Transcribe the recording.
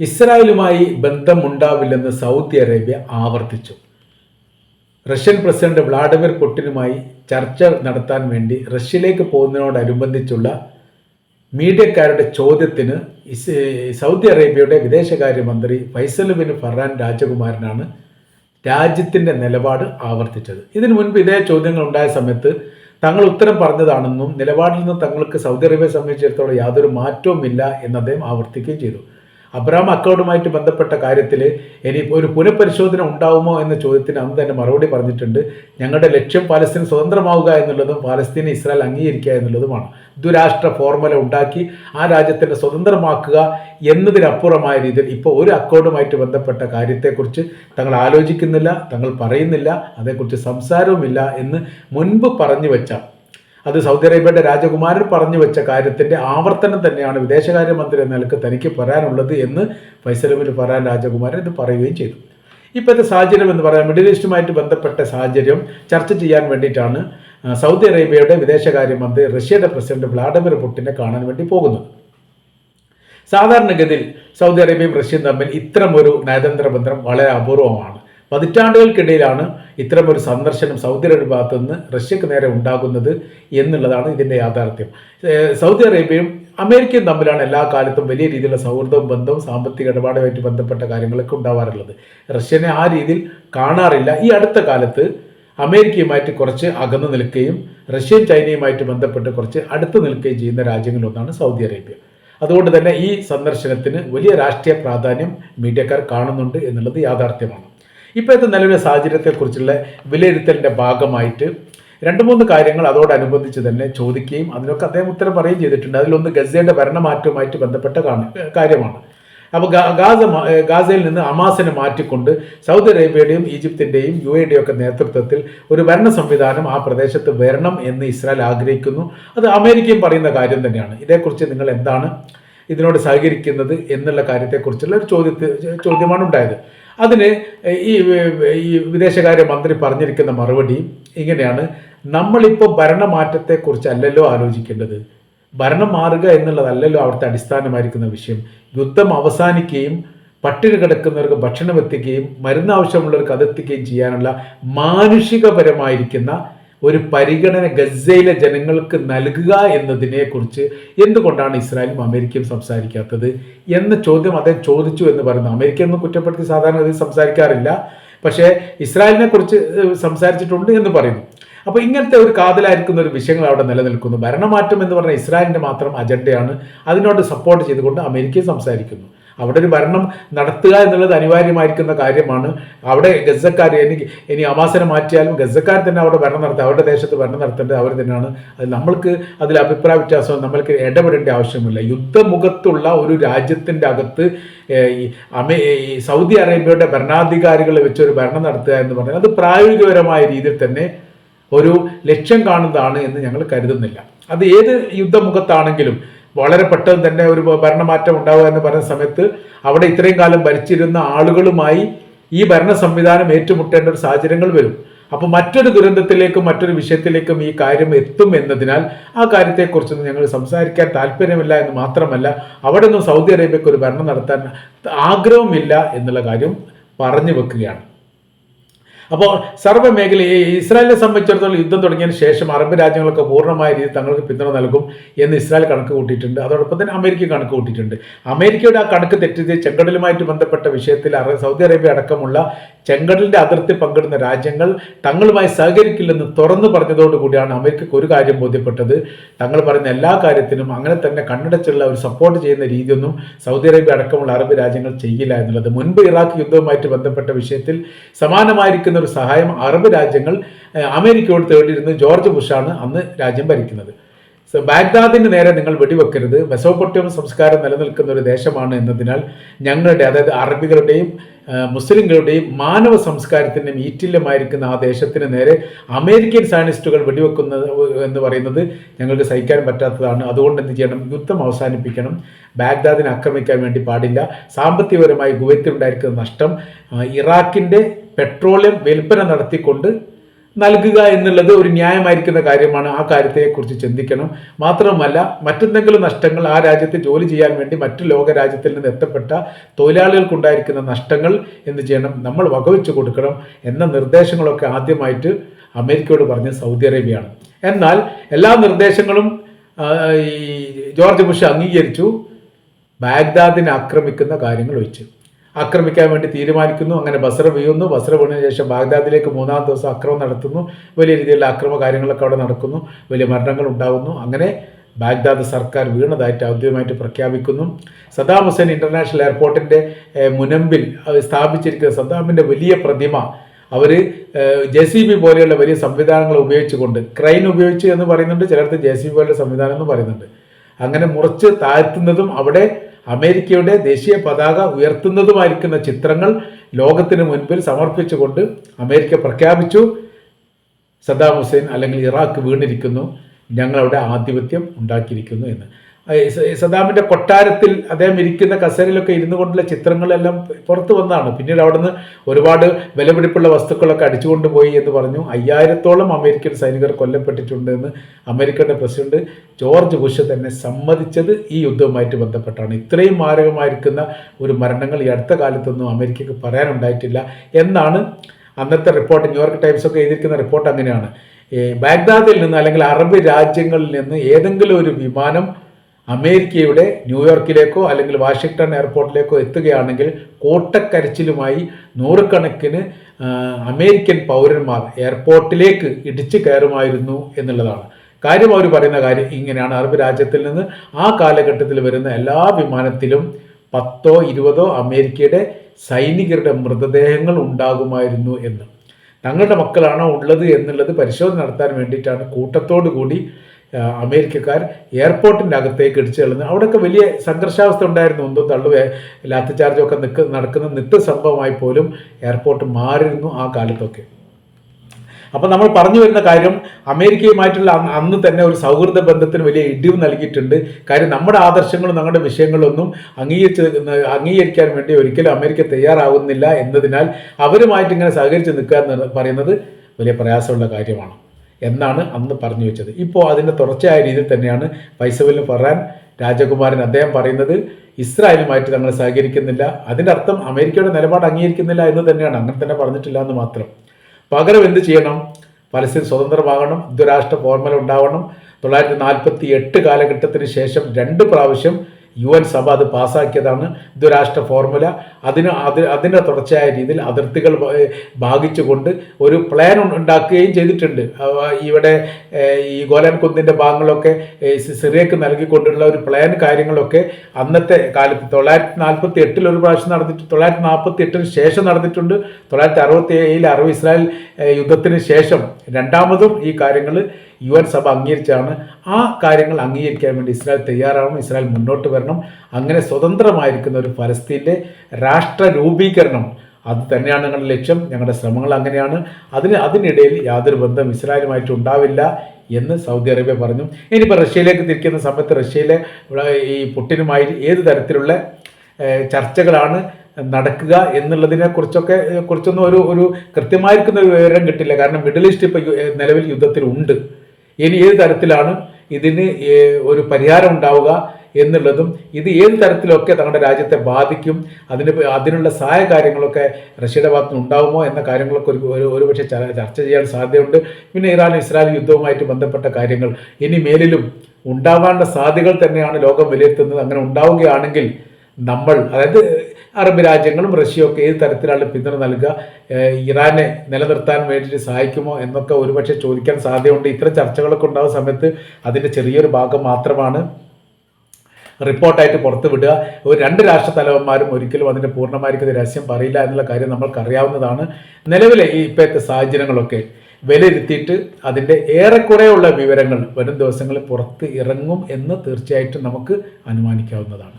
ഇസ്രായേലുമായി ബന്ധമുണ്ടാവില്ലെന്ന് Saudi Arabia ആവർത്തിച്ചു. Russian president Vladimir പുടിനുമായി ചർച്ച നടത്താൻ വേണ്ടി റഷ്യയിലേക്ക് പോകുന്നതിനോടനുബന്ധിച്ചുള്ള മീഡിയക്കാരുടെ ചോദ്യത്തിന് സൗദി അറേബ്യയുടെ വിദേശകാര്യമന്ത്രി ഫൈസൽ ബിൻ ഫർഹാൻ രാജകുമാരനാണ് രാജ്യത്തിന്റെ നിലപാട് ആവർത്തിച്ചത്. ഇതിനു മുൻപ് ഇതേ ചോദ്യങ്ങൾ ഉണ്ടായ സമയത്ത് തങ്ങൾ ഉത്തരം പറഞ്ഞതാണെന്നും നിലപാടിൽ നിന്ന് തങ്ങൾക്ക് സൗദി അറേബ്യയെ സംബന്ധിച്ചിടത്തോളം യാതൊരു മാറ്റവുമില്ല എന്ന് അദ്ദേഹം ആവർത്തിക്കുകയും ചെയ്തു. അബ്രാം അക്കൗണ്ടുമായിട്ട് ബന്ധപ്പെട്ട കാര്യത്തിൽ ഇനി ഒരു പുനഃപരിശോധന ഉണ്ടാവുമോ എന്ന ചോദ്യത്തിന് അന്ന് തന്നെ മറുപടി പറഞ്ഞിട്ടുണ്ട്. ഞങ്ങളുടെ ലക്ഷ്യം പാലസ്തീൻ സ്വതന്ത്രമാവുക എന്നുള്ളതും പാലസ്തീനെ ഇസ്രായേൽ അംഗീകരിക്കുക എന്നുള്ളതുമാണ്. ദുരാഷ്ട്ര ഫോർമുല ഉണ്ടാക്കി ആ രാജ്യത്തിന്റെ സ്വതന്ത്രമാക്കുക എന്നതിനപ്പുറമായ രീതിയിൽ ഇപ്പോൾ ഒരു അക്കൗണ്ടുമായിട്ട് ബന്ധപ്പെട്ട കാര്യത്തെക്കുറിച്ച് തങ്ങൾ ആലോചിക്കുന്നില്ല തങ്ങൾ പറയുന്നില്ല അതേക്കുറിച്ച് സംസാരവുമില്ല എന്ന് മുൻപ് പറഞ്ഞു വെച്ച അത് സൗദി അറേബ്യയുടെ രാജകുമാരൻ പറഞ്ഞു വെച്ച കാര്യത്തിന്റെ ആവർത്തനം തന്നെയാണ് വിദേശകാര്യമന്ത്രി എന്ന നിലയ്ക്ക് തനിക്ക് പറയാനുള്ളത് എന്ന് ഫൈസലമിൽ പറയാൻ രാജകുമാരൻ ഇത് പറയുകയും ചെയ്തു. ഇപ്പോഴത്തെ സാഹചര്യം എന്ന് പറയാൻ മിഡിൽ ഈസ്റ്റുമായിട്ട് ബന്ധപ്പെട്ട സാഹചര്യം ചർച്ച ചെയ്യാൻ വേണ്ടിയിട്ടാണ് സൗദി അറേബ്യയുടെ വിദേശകാര്യമന്ത്രി റഷ്യയുടെ പ്രസിഡന്റ് വ്ളാഡിമിർ പുട്ടിനെ കാണാൻ വേണ്ടി പോകുന്നത്. സാധാരണഗതിയിൽ സൗദി അറേബ്യയും റഷ്യയും തമ്മിൽ ഇത്തരമൊരു നയതന്ത്ര ബന്ധം വളരെ അപൂർവമാണ്. പതിറ്റാണ്ടുകൾക്കിടയിലാണ് ഇത്തരമൊരു സന്ദർശനം സൗദി അറേബ്യ ഭാഗത്തു നിന്ന് റഷ്യക്ക് നേരെ ഉണ്ടാകുന്നത് എന്നുള്ളതാണ് ഇതിന്റെ യാഥാർത്ഥ്യം. സൗദി അറേബ്യയും അമേരിക്കയും തമ്മിലാണ് എല്ലാ കാലത്തും വലിയ രീതിയിലുള്ള സൗഹൃദവും ബന്ധവും സാമ്പത്തിക ഇടപാടുമായിട്ട് ബന്ധപ്പെട്ട കാര്യങ്ങളൊക്കെ ഉണ്ടാവാറുള്ളത്. റഷ്യനെ ആ രീതിയിൽ കാണാറില്ല. ഈ അടുത്ത കാലത്ത് അമേരിക്കയുമായിട്ട് കുറച്ച് അകന്നു നിൽക്കുകയും റഷ്യയും ചൈനയുമായിട്ട് ബന്ധപ്പെട്ട് കുറച്ച് അടുത്ത് നിൽക്കുകയും ചെയ്യുന്ന രാജ്യങ്ങളിലൊന്നാണ് സൗദി അറേബ്യ. അതുകൊണ്ട് തന്നെ ഈ സന്ദർശനത്തിന് വലിയ രാഷ്ട്രീയ പ്രാധാന്യം മീഡിയക്കാർ കാണുന്നുണ്ട് എന്നുള്ളത് യാഥാർത്ഥ്യമാണ്. ഇപ്പോഴത്തെ നിലവിലെ സാഹചര്യത്തെക്കുറിച്ചുള്ള വിലയിരുത്തലിന്റെ ഭാഗമായിട്ട് രണ്ട് മൂന്ന് കാര്യങ്ങൾ അതോടനുബന്ധിച്ച് തന്നെ ചോദിക്കുകയും അതിനൊക്കെ അദ്ദേഹം ഉത്തരം പറയുകയും ചെയ്തിട്ടുണ്ട്. അതിലൊന്ന് ഗസയുടെ ഭരണമാറ്റവുമായിട്ട് ബന്ധപ്പെട്ട കാര്യമാണ്. അപ്പോൾ ഗാസ ഗാസയിൽ നിന്ന് അമാസിനെ മാറ്റിക്കൊണ്ട് സൗദി അറേബ്യയുടെയും ഈജിപ്തിന്റെയും യു എയുടെയും ഒക്കെ നേതൃത്വത്തിൽ ഒരു ഭരണ സംവിധാനം ആ പ്രദേശത്ത് വരണം എന്ന് ഇസ്രായേൽ ആഗ്രഹിക്കുന്നു. അത് അമേരിക്കയും പറയുന്ന കാര്യം തന്നെയാണ്. ഇതേക്കുറിച്ച് നിങ്ങൾ എന്താണ് ഇതിനോട് സഹകരിക്കുന്നത് എന്നുള്ള കാര്യത്തെക്കുറിച്ചുള്ള ഒരു ചോദ്യത്തെ ചോദ്യമാണ് ഉണ്ടായത് അതിന് ഈ ഈ വിദേശകാര്യ മന്ത്രി പറഞ്ഞിരിക്കുന്ന മറുപടി ഇങ്ങനെയാണ്. നമ്മളിപ്പോൾ ഭരണമാറ്റത്തെക്കുറിച്ചല്ലല്ലോ ആലോചിക്കേണ്ടത്. ഭരണം മാറുക എന്നുള്ളതല്ലല്ലോ അവിടുത്തെ അടിസ്ഥാനമായിരിക്കുന്ന വിഷയം. യുദ്ധം അവസാനിക്കുകയും പട്ടിണി കിടക്കുന്നവർക്ക് ഭക്ഷണം എത്തിക്കുകയും മരുന്ന് ആവശ്യമുള്ളവർക്ക് അതെത്തിക്കുകയും ചെയ്യാനുള്ള മാനുഷികപരമായിരിക്കുന്ന ഒരു പരിഗണന ഗസയിലെ ജനങ്ങൾക്ക് നൽകുക എന്നതിനെക്കുറിച്ച് എന്തുകൊണ്ടാണ് ഇസ്രായേലും അമേരിക്കയും സംസാരിക്കാത്തത്? എന്ന ചോദ്യം അദ്ദേഹം ചോദിച്ചു എന്ന് പറയുന്നു. അമേരിക്കയൊന്നും കുറ്റപ്പെടുത്തി സാധാരണ അതിൽ സംസാരിക്കാറില്ല. പക്ഷേ ഇസ്രായേലിനെ കുറിച്ച് സംസാരിച്ചിട്ടുണ്ട് എന്ന് പറയുന്നു. അപ്പോൾ ഇങ്ങനത്തെ ഒരു കാതലായിരിക്കുന്ന ഒരു വിഷയങ്ങൾ അവിടെ നിലനിൽക്കുന്നു. ഭരണമാറ്റം എന്ന് പറഞ്ഞാൽ ഇസ്രായേലിന്റെ മാത്രം അജണ്ടയാണ്. അതിനോട് സപ്പോർട്ട് ചെയ്തുകൊണ്ട് അമേരിക്കയും സംസാരിക്കുന്നു. അവിടെ ഒരു ഭരണം നടത്തുക എന്നുള്ളത് അനിവാര്യമായിരിക്കുന്ന കാര്യമാണ്. അവിടെ ഗസക്കാർ എനിക്ക് ഇനി അമാസനെ മാറ്റിയാലും ഗസക്കാർ തന്നെ അവിടെ ഭരണം നടത്തുക. അവരുടെ ദേശത്ത് ഭരണം നടത്തേണ്ടത് അവർ തന്നെയാണ്. അത് നമ്മൾക്ക് അതിൽ അഭിപ്രായ വ്യത്യാസം നമ്മൾക്ക് ഇടപെടേണ്ട ആവശ്യമില്ല. യുദ്ധമുഖത്തുള്ള ഒരു രാജ്യത്തിന്റെ അകത്ത് അമേ സൗദി അറേബ്യയുടെ ഭരണാധികാരികളെ വെച്ച് ഒരു ഭരണം നടത്തുക എന്ന് പറഞ്ഞാൽ അത് പ്രായോഗികപരമായ രീതിയിൽ തന്നെ ഒരു ലക്ഷ്യം കാണുന്നതാണ് എന്ന് ഞങ്ങൾ കരുതുന്നില്ല. അത് ഏത് യുദ്ധമുഖത്താണെങ്കിലും വളരെ പെട്ടെന്ന് തന്നെ ഒരു ഭരണമാറ്റം ഉണ്ടാവുക എന്ന് പറയുന്ന സമയത്ത് അവിടെ ഇത്രയും കാലം ഭരിച്ചിരുന്ന ആളുകളുമായി ഈ ഭരണ സംവിധാനം ഏറ്റുമുട്ടേണ്ട ഒരു സാഹചര്യങ്ങൾ വരും. അപ്പോൾ മറ്റൊരു ദുരന്തത്തിലേക്കും മറ്റൊരു വിഷയത്തിലേക്കും ഈ കാര്യം എത്തും എന്നതിനാൽ ആ കാര്യത്തെക്കുറിച്ചൊന്നും ഞങ്ങൾ സംസാരിക്കാൻ താല്പര്യമില്ല എന്ന് മാത്രമല്ല അവിടെ നിന്നും സൗദി അറേബ്യക്ക് ഒരു ഭരണം നടത്താൻ ആഗ്രഹമില്ല എന്നുള്ള കാര്യം പറഞ്ഞു വെക്കുകയാണ്. അപ്പോൾ സർവ ഇസ്രായേലിനെ സംബന്ധിച്ചിടത്തോളം യുദ്ധം തുടങ്ങിയതിന് ശേഷം അറബ് രാജ്യങ്ങളൊക്കെ പൂർണമായ രീതിയിൽ തങ്ങൾക്ക് പിന്തുണ നൽകും എന്ന് ഇസ്രായേൽ കണക്ക് കൂട്ടിയിട്ടുണ്ട്. അതോടൊപ്പം തന്നെ അമേരിക്ക കണക്ക് കൂട്ടിയിട്ടുണ്ട്. അമേരിക്കയുടെ ആ കണക്ക് തെറ്റിച്ച് ചെങ്കടലുമായിട്ട് ബന്ധപ്പെട്ട വിഷയത്തിൽ സൗദി അറേബ്യ അടക്കമുള്ള ചെങ്കടലിന്റെ അതിർത്തി പങ്കിടുന്ന രാജ്യങ്ങൾ തങ്ങളുമായി സഹകരിക്കില്ലെന്ന് തുറന്നു പറഞ്ഞതോടുകൂടിയാണ് അമേരിക്കക്ക് ഒരു കാര്യം ബോധ്യപ്പെട്ടത്. തങ്ങൾ പറയുന്ന എല്ലാ കാര്യത്തിനും അങ്ങനെ തന്നെ കണ്ണടച്ചുള്ള ഒരു സപ്പോർട്ട് ചെയ്യുന്ന രീതിയൊന്നും സൗദി അറേബ്യ അടക്കമുള്ള അറബ് രാജ്യങ്ങൾ ചെയ്യില്ല എന്നുള്ളത്. മുൻപ് ഇറാഖ് യുദ്ധവുമായിട്ട് ബന്ധപ്പെട്ട വിഷയത്തിൽ സമാനമായിരിക്കുന്ന ഒരു സഹായം അറബ് രാജ്യങ്ങൾ അമേരിക്കയോട് തേടിയിരുന്ന ജോർജ് ബുഷാണ് അന്ന് രാജ്യം ഭരിക്കുന്നത്. ബാഗ്ദാദിന് നേരെ നിങ്ങൾ വെടിവെക്കരുത്. മെസോപ്പൊട്ടിയം സംസ്കാരം നിലനിൽക്കുന്ന ഒരു ദേശമാണ് എന്നതിനാൽ ഞങ്ങളുടെ അതായത് അറബികളുടെയും മുസ്ലിങ്ങളുടെയും മാനവ സംസ്കാരത്തിന്റെയും ഈറ്റില്യമായിരിക്കുന്ന ആ ദേശത്തിന് നേരെ അമേരിക്കൻ സയനിസ്റ്റുകൾ വെടിവെക്കുന്നത് എന്ന് പറയുന്നത് ഞങ്ങൾക്ക് സഹിക്കാൻ പറ്റാത്തതാണ്. അതുകൊണ്ട് എന്ത് ചെയ്യണം? യുദ്ധം അവസാനിപ്പിക്കണം. ബാഗ്ദാദിനെ ആക്രമിക്കാൻ വേണ്ടി പാടില്ല. സാമ്പത്തികപരമായി കുവൈത്തിലുണ്ടായിരിക്കുന്ന നഷ്ടം ഇറാഖിന്റെ പെട്രോളിയം വിൽപ്പന നടത്തിക്കൊണ്ട് നൽകുക എന്നുള്ളത് ഒരു ന്യായമായിരിക്കുന്ന കാര്യമാണ്. ആ കാര്യത്തെക്കുറിച്ച് ചിന്തിക്കണം. മാത്രമല്ല മറ്റെന്തെങ്കിലും നഷ്ടങ്ങൾ ആ രാജ്യത്ത് ജോലി ചെയ്യാൻ വേണ്ടി മറ്റു ലോക രാജ്യത്തിൽ നിന്ന് എത്തപ്പെട്ട തൊഴിലാളികൾക്കുണ്ടായിരിക്കുന്ന നഷ്ടങ്ങൾ എന്ത് ചെയ്യണം? നമ്മൾ വകവെച്ച് കൊടുക്കണം എന്ന നിർദ്ദേശങ്ങളൊക്കെ ആദ്യമായിട്ട് അമേരിക്കയോട് പറഞ്ഞ സൗദി അറേബ്യയാണ്. എന്നാൽ എല്ലാ നിർദ്ദേശങ്ങളും ഈ ജോർജ് ബുഷ് അംഗീകരിച്ചു. ബാഗ്ദാദിനെ ആക്രമിക്കുന്ന കാര്യങ്ങൾ ഒഴിച്ച്. ആക്രമിക്കാൻ വേണ്ടി തീരുമാനിക്കുന്നു അങ്ങനെ ബസ്ര വീഴുന്നു. ബസ്ര വീണതിന് ശേഷം ബാഗ്ദാദിലേക്ക് മൂന്നാം ദിവസം അക്രമം നടത്തുന്നു. വലിയ രീതിയിലുള്ള അക്രമ കാര്യങ്ങളൊക്കെ അവിടെ നടക്കുന്നു. വലിയ മരണങ്ങൾ ഉണ്ടാകുന്നു അങ്ങനെ ബാഗ്ദാദ് സർക്കാർ വീണതായിട്ട് ഔദ്യോഗികമായിട്ട് പ്രഖ്യാപിക്കുന്നു. സദ്ദാം ഹുസൈൻ ഇന്റർനാഷണൽ എയർപോർട്ടിന്റെ മുനമ്പിൽ സ്ഥാപിച്ചിരിക്കുന്ന സദ്ദാമിന്റെ വലിയ പ്രതിമ അവർ ജെ സി ബി പോലെയുള്ള വലിയ സംവിധാനങ്ങൾ ഉപയോഗിച്ചുകൊണ്ട് ക്രൈൻ ഉപയോഗിച്ച് എന്ന് പറയുന്നുണ്ട്. ചിലർക്ക് ജെ സി ബി പോലെയുള്ള സംവിധാനം എന്ന് പറയുന്നുണ്ട്. അങ്ങനെ മുറിച്ച് താഴ്ത്തുന്നതും അവിടെ അമേരിക്കയുടെ ദേശീയ പതാക ഉയർത്തുന്നതുമായിരിക്കുന്ന ചിത്രങ്ങൾ ലോകത്തിന് മുൻപിൽ സമർപ്പിച്ചുകൊണ്ട് അമേരിക്ക പ്രഖ്യാപിച്ചു. സദ്ദാം ഹുസൈൻ അല്ലെങ്കിൽ ഇറാഖ് വീണിരിക്കുന്നു. ഞങ്ങളവിടെ ആധിപത്യം ഉണ്ടാക്കിയിരിക്കുന്നു എന്ന്. ആ, സ- സദ്ദാമിന്റെ കൊട്ടാരത്തിൽ അദ്ദേഹം ഇരിക്കുന്ന കസേരയിലൊക്കെ ഇരുന്നു കൊണ്ടുള്ള ചിത്രങ്ങളെല്ലാം പുറത്തു വന്നതാണ്. പിന്നീട് അവിടുന്ന് ഒരുപാട് വിലപിടിപ്പുള്ള വസ്തുക്കളൊക്കെ അടിച്ചുകൊണ്ട് പോയി എന്ന് പറഞ്ഞു. അയ്യായിരത്തോളം അമേരിക്കൻ സൈനികർ കൊല്ലപ്പെട്ടിട്ടുണ്ട് എന്ന് അമേരിക്കയുടെ പ്രസിഡന്റ് ജോർജ് ബുഷ് തന്നെ സമ്മതിച്ചത് ഈ യുദ്ധവുമായിട്ട് ബന്ധപ്പെട്ടാണ്. ഇത്രയും മാരകമായിരിക്കുന്ന ഒരു മരണങ്ങൾ ഈ അടുത്ത കാലത്തൊന്നും അമേരിക്കക്ക് പറയാനുണ്ടായിട്ടില്ല എന്നാണ് അന്നത്തെ റിപ്പോർട്ട്. ന്യൂയോർക്ക് ടൈംസ് ഒക്കെ എഴുതിയിരിക്കുന്ന റിപ്പോർട്ട് അങ്ങനെയാണ്. ബാഗ്ദാദിൽ നിന്ന് അല്ലെങ്കിൽ അറബ് രാജ്യങ്ങളിൽ നിന്ന് ഏതെങ്കിലും ഒരു വിമാനം അമേരിക്കയുടെ ന്യൂയോർക്കിലേക്കോ അല്ലെങ്കിൽ വാഷിങ്ടൺ എയർപോർട്ടിലേക്കോ എത്തുകയാണെങ്കിൽ കോട്ടക്കരച്ചിലുമായി നൂറുകണക്കിന് അമേരിക്കൻ പൗരന്മാർ എയർപോർട്ടിലേക്ക് ഇടിച്ചു കയറുമായിരുന്നു എന്നുള്ളതാണ്. കാര്യം അവർ പറയുന്ന കാര്യം ഇങ്ങനെയാണ്. അറബ് രാജ്യത്തിൽ നിന്ന് ആ കാലഘട്ടത്തിൽ വരുന്ന എല്ലാ വിമാനത്തിലും പത്തോ ഇരുപതോ അമേരിക്കയുടെ സൈനികരുടെ മൃതദേഹങ്ങൾ ഉണ്ടാകുമായിരുന്നു എന്ന്. തങ്ങളുടെ മക്കളാണോ ഉള്ളത് എന്നുള്ളത് പരിശോധന നടത്താൻ വേണ്ടിയിട്ടാണ് കൂട്ടത്തോടു കൂടി അമേരിക്കക്കാർ എയർപോർട്ടിന്റെ അകത്തേക്ക് ഇടിച്ചു തള്ളുന്നത് അവിടെയൊക്കെ വലിയ സംഘർഷാവസ്ഥ ഉണ്ടായിരുന്നു. എന്തോ തള്ളുവേ ലാത്തി ചാർജൊക്കെ നിൽക്ക് നടക്കുന്ന നിത്യ സംഭവമായി പോലും എയർപോർട്ട് മാറിയിരുന്നു ആ കാലത്തൊക്കെ. അപ്പം നമ്മൾ പറഞ്ഞു വരുന്ന കാര്യം അമേരിക്കയുമായിട്ടുള്ള അന്ന് അന്ന് തന്നെ ഒരു സൗഹൃദ ബന്ധത്തിന് വലിയ ഇടിവ് നൽകിയിട്ടുണ്ട്. കാര്യം നമ്മുടെ ആദർശങ്ങളും നമ്മുടെ വിഷയങ്ങളൊന്നും അംഗീകരിച്ച് അംഗീകരിക്കാൻ വേണ്ടി ഒരിക്കലും അമേരിക്ക തയ്യാറാവുന്നില്ല എന്നതിനാൽ അവരുമായിട്ട് ഇങ്ങനെ സഹകരിച്ച് നിൽക്കുക എന്ന് പറയുന്നത് വലിയ പ്രയാസമുള്ള കാര്യമാണ്. എന്നാണ് അന്ന് പറഞ്ഞു വെച്ചത്. ഇപ്പോൾ അതിന്റെ തുടർച്ചയായ രീതിയിൽ തന്നെയാണ് ഫൈസബിൽ ഫറാൻ രാജകുമാരൻ അദ്ദേഹം പറയുന്നത് ഇസ്രായേലുമായിട്ട് തങ്ങൾ സഹകരിക്കുന്നില്ല. അതിന്റെ അർത്ഥം അമേരിക്കയുടെ നിലപാട് അംഗീകരിക്കുന്നില്ല എന്ന് തന്നെയാണ്. അങ്ങനെ തന്നെ പറഞ്ഞിട്ടില്ല എന്ന് മാത്രം. പകരം എന്ത് ചെയ്യണം? പലസ്തീൻ സ്വതന്ത്രമാകണം ദ്വരാഷ്ട്ര ഫോർമുല ഉണ്ടാവണം. തൊള്ളായിരത്തി നാൽപ്പത്തി എട്ട് കാലഘട്ടത്തിന് ശേഷം രണ്ട് പ്രാവശ്യം യു എൻ സഭ അത് പാസ്സാക്കിയതാണ്. ദ്വരാഷ്ട്ര ഫോർമുല. അതിന് അത് അതിന്റെ തുടർച്ചയായ രീതിയിൽ അതിർത്തികൾ ഭാഗിച്ചുകൊണ്ട് ഒരു പ്ലാൻ ഉണ്ടാക്കുകയും ചെയ്തിട്ടുണ്ട്. ഇവിടെ ഈ ഗോലൻ കുന്നിന്റെ ഭാഗങ്ങളൊക്കെ സിറിയക്ക് നൽകിക്കൊണ്ടുള്ള ഒരു പ്ലാൻ കാര്യങ്ങളൊക്കെ അന്നത്തെ കാലത്ത് തൊള്ളായിരത്തി നാൽപ്പത്തി എട്ടിൽ ഒരു പ്രാവശ്യം നടന്നിട്ട് തൊള്ളായിരത്തി നാൽപ്പത്തി എട്ടിന് ശേഷം നടന്നിട്ടുണ്ട്. തൊള്ളായിരത്തി അറുപത്തി ഏഴിൽ അറബ് ഇസ്രായേൽ യുദ്ധത്തിന് ശേഷം രണ്ടാമതും ഈ കാര്യങ്ങൾ യു എൻ സഭ അംഗീകരിച്ചാണ് ആ കാര്യങ്ങൾ അംഗീകരിക്കാൻ വേണ്ടി ഇസ്രായേൽ തയ്യാറാവണം ഇസ്രായേൽ മുന്നോട്ട് വരണം. അങ്ങനെ സ്വതന്ത്രമായിരിക്കുന്ന ഒരു ഫലസ്തീന്റെ രാഷ്ട്ര രൂപീകരണം അത് തന്നെയാണ് ഞങ്ങളുടെ ലക്ഷ്യം. ഞങ്ങളുടെ ശ്രമങ്ങൾ അങ്ങനെയാണ്. അതിന് അതിനിടയിൽ യാതൊരു ബന്ധം ഇസ്രായേലുമായിട്ട് ഉണ്ടാവില്ല എന്ന് സൗദി അറേബ്യ പറഞ്ഞു. ഇനിയിപ്പോൾ റഷ്യയിലേക്ക് തിരിക്കുന്ന സമയത്ത് റഷ്യയിലെ ഈ പുട്ടിനുമായി ഏത് തരത്തിലുള്ള ചർച്ചകളാണ് നടക്കുക എന്നുള്ളതിനെ കുറിച്ചൊക്കെ കുറിച്ചൊന്നും ഒരു ഒരു കൃത്യമായിരിക്കുന്ന ഒരു വിവരം കിട്ടില്ല. കാരണം മിഡിൽ ഈസ്റ്റ് ഇപ്പോൾ നിലവിൽ യുദ്ധത്തിലുണ്ട്. ഇനി ഏത് തരത്തിലാണ് ഇതിന് ഒരു പരിഹാരം ഉണ്ടാവുക എന്നുള്ളതും ഇത് ഏത് തരത്തിലൊക്കെ തങ്ങളുടെ രാജ്യത്തെ ബാധിക്കും അതിന് അതിനുള്ള സഹായ കാര്യങ്ങളൊക്കെ റഷ്യയുടെ ഭാഗത്ത് ഉണ്ടാകുമോ എന്ന കാര്യങ്ങളൊക്കെ ഒരു ഒരുപക്ഷെ ചർച്ച ചെയ്യാൻ സാധ്യതയുണ്ട്. പിന്നെ ഇറാൻ ഇസ്രായേൽ യുദ്ധവുമായിട്ട് ബന്ധപ്പെട്ട കാര്യങ്ങൾ ഇനി മേലിലും ഉണ്ടാവാനുള്ള സാധ്യതകൾ തന്നെയാണ് ലോകം വിലയിരുത്തുന്നത്. അങ്ങനെ ഉണ്ടാവുകയാണെങ്കിൽ നമ്മൾ അതായത് അറബ് രാജ്യങ്ങളും റഷ്യയും ഒക്കെ ഏത് തരത്തിലാണ് പിന്തുണ നൽകുക? ഇറാനെ നിലനിർത്താൻ വേണ്ടിയിട്ട് സഹായിക്കുമോ എന്നൊക്കെ ഒരുപക്ഷെ ചോദിക്കാൻ സാധ്യതയുണ്ട്. ഇത്തരം ചർച്ചകളൊക്കെ ഉണ്ടാകുന്ന സമയത്ത് അതിന്റെ ചെറിയൊരു ഭാഗം മാത്രമാണ് റിപ്പോർട്ടായിട്ട് പുറത്തു വിടുക. ഒരു രണ്ട് രാഷ്ട്ര തലവന്മാരും ഒരിക്കലും അതിന്റെ പൂർണമായിരിക്കുന്ന രഹസ്യം പറയില്ല എന്നുള്ള കാര്യം നമ്മൾക്കറിയാവുന്നതാണ്. നിലവിലെ ഈ ഇപ്പോഴത്തെ സാഹചര്യങ്ങളൊക്കെ വിലയിരുത്തിയിട്ട് അതിന്റെ ഏറെക്കുറെയുള്ള വിവരങ്ങൾ വരും ദിവസങ്ങളിൽ പുറത്ത് ഇറങ്ങും എന്ന് തീർച്ചയായിട്ടും നമുക്ക് അനുമാനിക്കാവുന്നതാണ്.